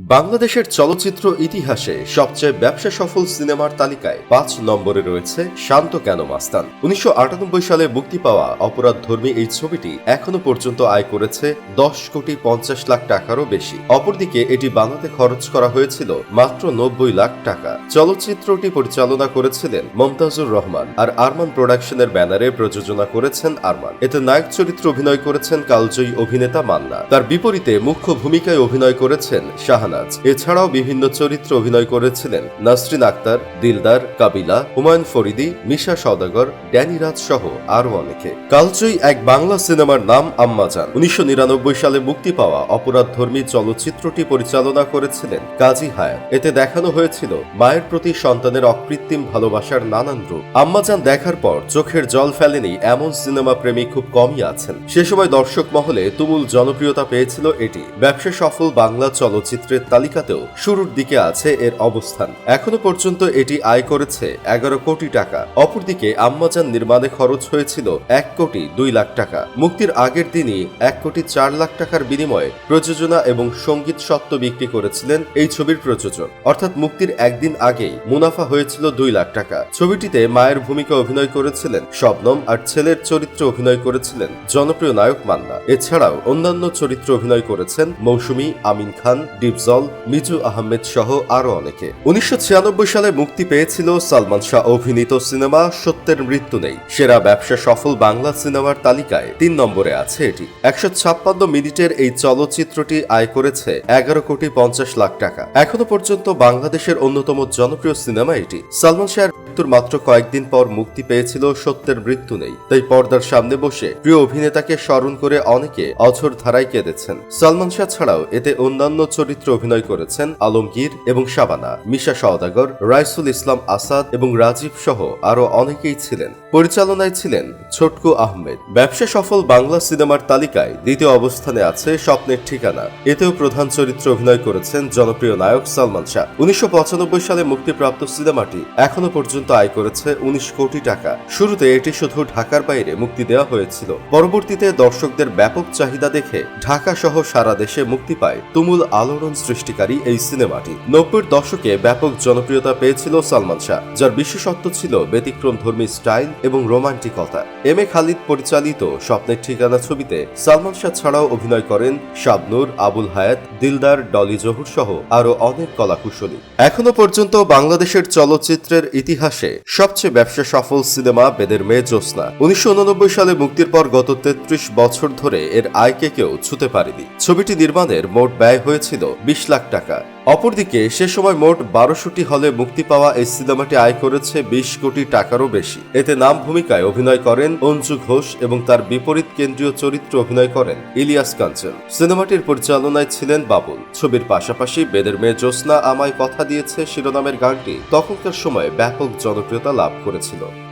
বাংলাদেশের চলচ্চিত্র ইতিহাসে সবচেয়ে ব্যবসা সফল সিনেমার তালিকায় পাঁচ নম্বরে রয়েছে শান্ত কেন মাস্তান। উনিশশো সালে মুক্তি পাওয়া অপরাধ ধর্মী এই ছবিটি এখনও পর্যন্ত আয় করেছে দশ কোটি পঞ্চাশ লাখ টাকারও বেশি। অপরদিকে এটি বানাতে খরচ করা হয়েছিল মাত্র নব্বই লাখ টাকা। চলচ্চিত্রটি পরিচালনা করেছিলেন মমতাজুর রহমান আর আরমান প্রোডাকশনের ব্যানারে প্রযোজনা করেছেন আরমান। এতে নায়ক চরিত্র অভিনয় করেছেন কালজয়ী অভিনেতা মান্না। তার বিপরীতে মুখ্য ভূমিকায় অভিনয় করেছেন শাহানাজ এছাড়াও বিভিন্ন চরিত্রে অভিনয় করেছিলেন নাসরিন আক্তার, দিলদার, কাবিলা, হুমায়ুন ফরিদি, মিশা সওদাগর, ড্যানি রাজ সহ আরও অনেকে। কালজয়ী এক বাংলা সিনেমার নাম আম্মাজান উনিশশো সালে মুক্তি পাওয়া অপরাধ ধর্মী চলচ্চিত্রটি পরিচালনা করেছিলেন কাজী হায়াত। এতে দেখানো হয়েছিল মায়ের প্রতি সন্তানের অকৃত্রিম ভালোবাসার নানান রূপ। আম্মাজান দেখার পর চোখের জল ফেলেনি এমন সিনেমা প্রেমী খুব কমই আছেন। সে সময় দর্শক মহলে তুমুল জনপ্রিয়তা পেয়েছিল এটি। ব্যবসা সফল বাংলা চলচ্চিত্রের তালিকাতেও শুরুর দিকে আছে এর অবস্থান। এখনও পর্যন্ত এটি আয় করেছে এগারো কোটি টাকা। অপরদিকে আম্মাজান নির্মাণে খরচ হয়েছিল এক কোটি দুই লাখ টাকা। মুক্তির আগের দিনই এক কোটি চার লাখ টাকার বিনিময়ে প্রযোজনা এবং সংগীত সত্ত্ব বিক্রি করেছিলেন এই ছবির প্রযোজক। অর্থাৎ মুক্তির একদিন আগেই মুনাফা হয়েছিল দুই লাখ টাকা। ছবিটিতে মায়ের ভূমিকা অভিনয় করেছিলেন শবনম আর ছেলের চরিত্রে অভিনয় করেছিলেন জনপ্রিয় নায়ক মান্না। এছাড়াও অন্যান্য চরিত্রে অভিনয় করেছেন মৌসুমী, আমিন খান ডিপজল মিজু আহমেদ সহ আরও অনেকে। উনিশশো সালে মুক্তি পেয়েছিল সালমান শাহ অভিনীত সিনেমা সত্যের মৃত্যু নেই। সেরা ব্যবসা সফল বাংলা সিনেমার তালিকায় তিন নম্বরে আছে এটি। একশো ছাপ্পান্ন মিনিটের এই চলচ্চিত্রটি আয় করেছে এগারো কোটি পঞ্চাশ লাখ টাকা। এখনও পর্যন্ত বাংলাদেশের অন্যতম জনপ্রিয় সিনেমা এটি। সালমান শাহের মৃত্যুর মাত্র কয়েকদিন পর মুক্তি পেয়েছিল সত্যের মৃত্যু নেই। তাই পর্দার সামনে বসে প্রিয় অভিনেতাকে স্মরণ করে অনেকে অঝর ধারায় কেঁদেছেন। সালমান শাহ ছাড়াও এতে অন্যান্য চরিত্রে অভিনয় করেছেন আলমগীর এবং শাবানা, মিশা সওদাগর, রাইসুল ইসলাম আসাদ এবং রাজীব সহ আরও অনেকেই ছিলেন। পরিচালনায় ছিলেন ছোটকু আহমেদ। ব্যবসা সফল বাংলা সিনেমার তালিকায় দ্বিতীয় অবস্থানে আছে স্বপ্নের ঠিকানা। এতেও প্রধান চরিত্রে অভিনয় করেছেন জনপ্রিয় নায়ক সালমান শাহ। উনিশশো পঁচানব্বই সালে মুক্তিপ্রাপ্ত সিনেমাটি এখনও পর্যন্ত আয় করেছে উনিশ কোটি টাকা। শুরুতে এটি শুধু ঢাকার বাইরে মুক্তি দেওয়া হয়েছিল। পরবর্তীতে দর্শকদের ব্যাপক চাহিদা দেখে ঢাকা সহ সারা দেশে মুক্তি পায় তুমুল আলোড়ন সৃষ্টিকারী এই সিনেমাটি। নব্বইয়ের দশকে ব্যাপক জনপ্রিয়তা পেয়েছিল সালমান শাহ, যার বিশেষত্ব ছিল ব্যতিক্রম ধর্মী স্টাইল এবং রোমান্টিকতা। এম এ খালিদ পরিচালিত স্বপ্নের ঠিকানা ছবিতে সালমান শাহ ছাড়াও অভিনয় করেন শাবনুর, আবুল হায়াত, দিলদার, ডলি জহুর সহ আরও অনেক কলাকুশলী। এখনও পর্যন্ত বাংলাদেশের চলচ্চিত্রের ইতিহাসে সবচেয়ে ব্যবসা সফল সিনেমা বেদের মেয়ে জ্যোৎস্না। উনিশশো সালে মুক্তির পর গত তেত্রিশ বছর ধরে এর আয়কে কেউ ছুতে পারেনি। ছবিটি নির্মাণের মোট ব্যয় হয়েছিল বিশ লাখ টাকা। অপরদিকে, সে সময় মোট বারোশোটি হলে মুক্তি পাওয়া এই সিনেমাটি আয় করেছে বিশ কোটি টাকারও বেশি। এতে নাম ভূমিকায় অভিনয় করেন অঞ্জু ঘোষ এবং তার বিপরীত কেন্দ্রীয় চরিত্রে অভিনয় করেন ইলিয়াস কাঞ্চন। সিনেমাটির পরিচালনায় ছিলেন বাবুল। ছবির পাশাপাশি বেদের মেয়ে জ্যোৎস্না আমায় কথা দিয়েছে শিরোনামের গানটি। তখনকার সময়ে ব্যাপক জনপ্রিয়তা লাভ করেছিল।